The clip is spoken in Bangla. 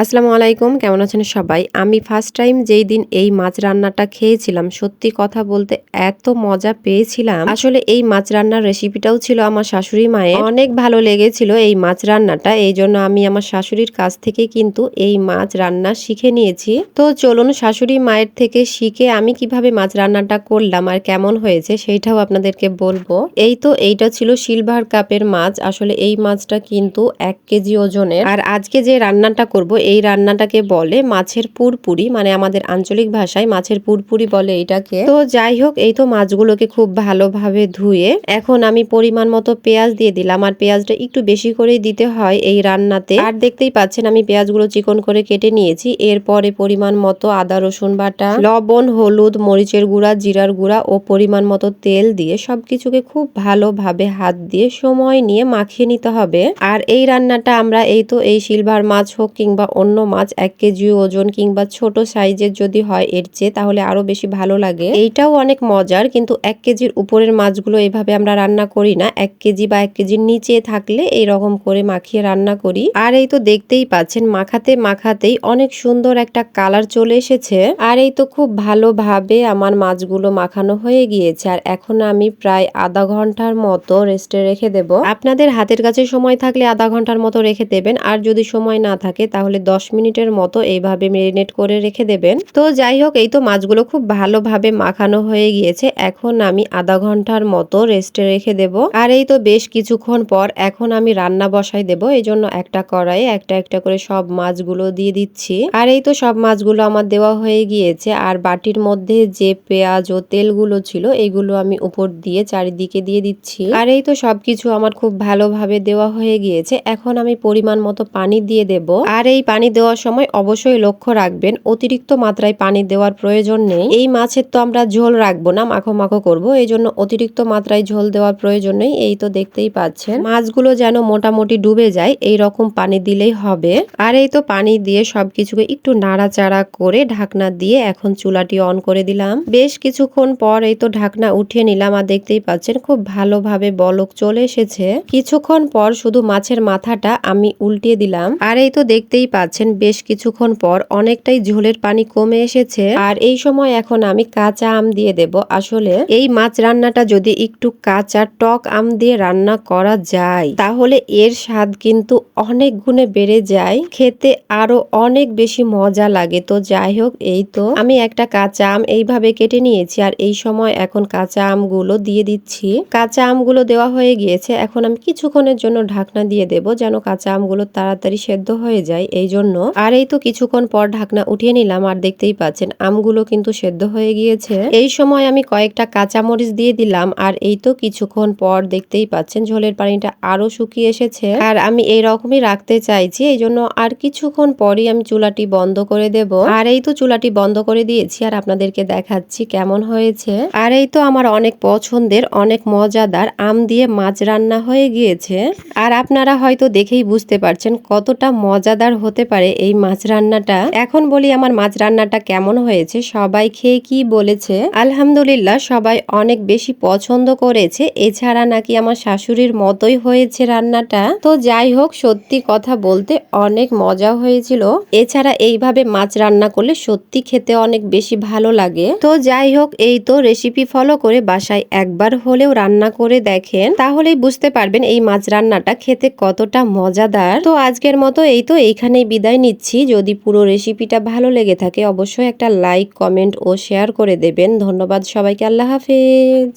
আসসালামু আলাইকুম, কেমন আছেন সবাই? আমি ফার্স্ট টাইম যেই দিন এই মাছ রান্নাটা খেয়েছিলাম, সত্যি কথা বলতে এত মজা পেয়েছিলাম। আসলে এই মাছ রান্নার রেসিপিটাও ছিল আমার শাশুড়ি মায়ের। অনেক ভালো লেগেছিল এই মাছ রান্নাটা, এই জন্য আমি আমার শাশুড়ির কাছ থেকে কিন্তু এই মাছ রান্না শিখে নিয়েছি। তো চলুন শাশুড়ি মায়ের থেকে শিখে আমি কীভাবে মাছ রান্নাটা করলাম আর কেমন হয়েছে সেইটাও আপনাদেরকে বলব। এই তো এইটা ছিল সিলভার কাপের মাছ, আসলে এই মাছটা কিন্তু এক কেজি ওজনের। আর আজকে যে রান্নাটা করব এই রান্নাটাকে বলে মাছের পুরপুরি মানে আমাদের আঞ্চলিক ভাষায় মাছের পুরপুরি বলে এটাকে। তো যাই হোক, এই তো মাছগুলোকে খুব ভালোভাবে ধুয়ে এখন আমি পরিমাণ মতো পেঁয়াজ দিয়ে দিলাম। আর পেঁয়াজটা একটু বেশি করেই দিতে হয় এই রান্নাতে। আর দেখতেই পাচ্ছেন, আমি পেঁয়াজগুলো চিকন করে কেটে নিয়েছি। এরপরে পরিমাণ মতো আদা, রসুন বাটা, লবণ, হলুদ, মরিচের গুঁড়া, জিরার গুঁড়া ও পরিমাণ মতো তেল দিয়ে সবকিছুকে খুব ভালোভাবে হাত দিয়ে সময় নিয়ে মাখিয়ে নিতে হবে। আর এই রান্নাটা আমরা, এই তো এই সিলভার মাছ হোক কিংবা অন্য মাছ এক কেজি ওজন কিংবা ছোট সাইজের যদি হয় এর চেয়ে তাহলে আরও বেশি ভালো লাগে। এইটাও অনেক মজার, কিন্তু এক কেজির উপরের মাছগুলো এভাবে আমরা রান্না করি না। এক কেজি বা এক কেজির নিচে থাকলে এই রকম করে মাখিয়ে রান্না করি। আর এই তো দেখতেই পাচ্ছেন, মাখাতে মাখাতেই অনেক সুন্দর একটা কালার চলে এসেছে। আর এই তো খুব ভালোভাবে আমার মাছগুলো মাখানো হয়ে গিয়েছে। আর এখন আমি প্রায় আধা ঘণ্টার মতো রেস্টে রেখে দেব। আপনাদের হাতের কাছে সময় থাকলে আধা ঘণ্টার মতো রেখে দেবেন। আর যদি সময় না থাকে তাহলে দশ মিনিটের মতো এইভাবে মেরিনেট করে রেখে দেবেন। তো যাই হোক, এই তো মাছগুলো খুব ভালোভাবে মাখানো হয়ে গিয়েছে। এখন আমি আধা ঘণ্টার মতো রেস্টে রেখে দেব। আর এই তো বেশ কিছুক্ষণ পর এখন আমি রান্না বসাই দেব। এই জন্য একটা কড়াই একটা একটা করে সব মাছগুলো দিয়ে দিচ্ছি। আর এই তো সব মাছগুলো আমার দেওয়া হয়ে গিয়েছে। আর বাটির মধ্যে যে পেঁয়াজ ও তেলগুলো ছিল এগুলো আমি উপর দিয়ে চারিদিকে দিয়ে দিচ্ছি। আর এই তো সবকিছু আমার খুব ভালোভাবে দেওয়া হয়ে গিয়েছে। এখন আমি পরিমাণ মতো পানি দিয়ে দেব। আর এই পানি দেওয়ার সময় অবশ্যই লক্ষ্য রাখবেন, অতিরিক্ত মাত্রায় পানি দেওয়ার প্রয়োজন নেই। এই মাছের তো আমরা ঝোল রাখব না, মাখো মাখো করব এই জন্য অতিরিক্ত মাত্রায় ঝোল দেওয়ার প্রয়োজন নেই, এই তো দেখতেই পাচ্ছেন। মাছগুলো যেন মোটামুটি ডুবে যায় এই রকম পানি দিলেই হবে। আর এই তো পানি দিয়ে সবকিছুকে একটু নাড়াচাড়া করে ঢাকনা দিয়ে এখন চুলাটি অন করে দিলাম। বেশ কিছুক্ষণ পর এই তো ঢাকনা উঠিয়ে নিলাম আর দেখতেই পাচ্ছেন খুব ভালোভাবে বলক চলে এসেছে। কিছুক্ষণ পর শুধু মাছের মাথাটা আমি উল্টিয়ে দিলাম। আর এই তো দেখতেই পাচ্ছেন বেশ কিছুক্ষণ পর অনেকটাই ঝোলের পানি কমে এসেছে। আর এই সময় এখন আমি কাঁচা আম দিয়ে দেব। আসলে এই মাছ রান্নাটা যদি একটু কাঁচা টক আম দিয়ে রান্না করা যায়, তাহলে এর স্বাদ কিন্তু অনেক গুণে বেড়ে যায়। খেতে আরও অনেক বেশি মজা লাগে। তো যাই হোক, এই তো আমি একটা কাঁচা আম এইভাবে কেটে নিয়েছি। আর এই সময় এখন কাঁচা আমগুলো দিয়ে দিচ্ছি। কাঁচা আমগুলো দেওয়া হয়ে গিয়েছে। এখন আমি কিছুক্ষণের জন্য ঢাকনা দিয়ে দেব যেন কাঁচা আমগুলো তাড়াতাড়ি সেদ্ধ হয়ে যায়। এই জন্য। আর এই তো কিছুক্ষণ পর ঢাকনা উঠিয়ে নিলাম আর দেখতেই পাচ্ছেন আমগুলো কিন্তু সেদ্ধ হয়ে গিয়েছে। এই সময় আমি কয়েকটা কাঁচা মরিচ দিয়ে দিলাম আর এই তো কিছুক্ষণ পর দেখতেই পাচ্ছেন ঝোলের পানিটা আরও শুকিয়ে এসেছে। আর আমি এই রকমই রাখতে চাইছি, এই জন্য আর কিছুক্ষণ পরই আমি চুলাটি বন্ধ করে দেব। আর এই তো চুলাটি বন্ধ করে দিয়েছি আর আপনাদেরকে দেখাচ্ছি কেমন হয়েছে। আর এই তো আমার অনেক পছন্দের, অনেক মজাদার আম দিয়ে মাছ রান্না হয়ে গিয়েছে। আর আপনারা হয়তো দেখেই বুঝতে পারছেন কতটা মজাদার হতে পারে এই মাছ রান্নাটা। এখন বলি আমার মাছ রান্নাটা কেমন হয়েছে, সবাই খেয়ে কি বলেছে? আলহামদুলিল্লাহ, সবাই অনেক বেশি পছন্দ করেছে। এছাড়া নাকি আমার শাশুড়ির মতোই হয়েছে রান্নাটা। তো যাই হোক, সত্যি কথা বলতে অনেক মজা হয়েছিল। এছাড়া এইভাবে মাছ রান্না করলে সত্যি খেতে অনেক বেশি ভালো লাগে। তো যাই হোক, এই তো রেসিপি ফলো করে বাসায় একবার হলেও রান্না করে দেখেন। তাহলেই বুঝতে পারবেন এই মাছ রান্নাটা খেতে কতটা মজাদার। তো আজকের মতো এই তো, এইখানেই বিদায় নিচ্ছি। যদি পুরো রেসিপিটা ভালো লেগে থাকে, অবশ্যই একটা লাইক কমেন্ট ও শেয়ার করে দেবেন। ধন্যবাদ সবাইকে, আল্লাহ হাফেজ।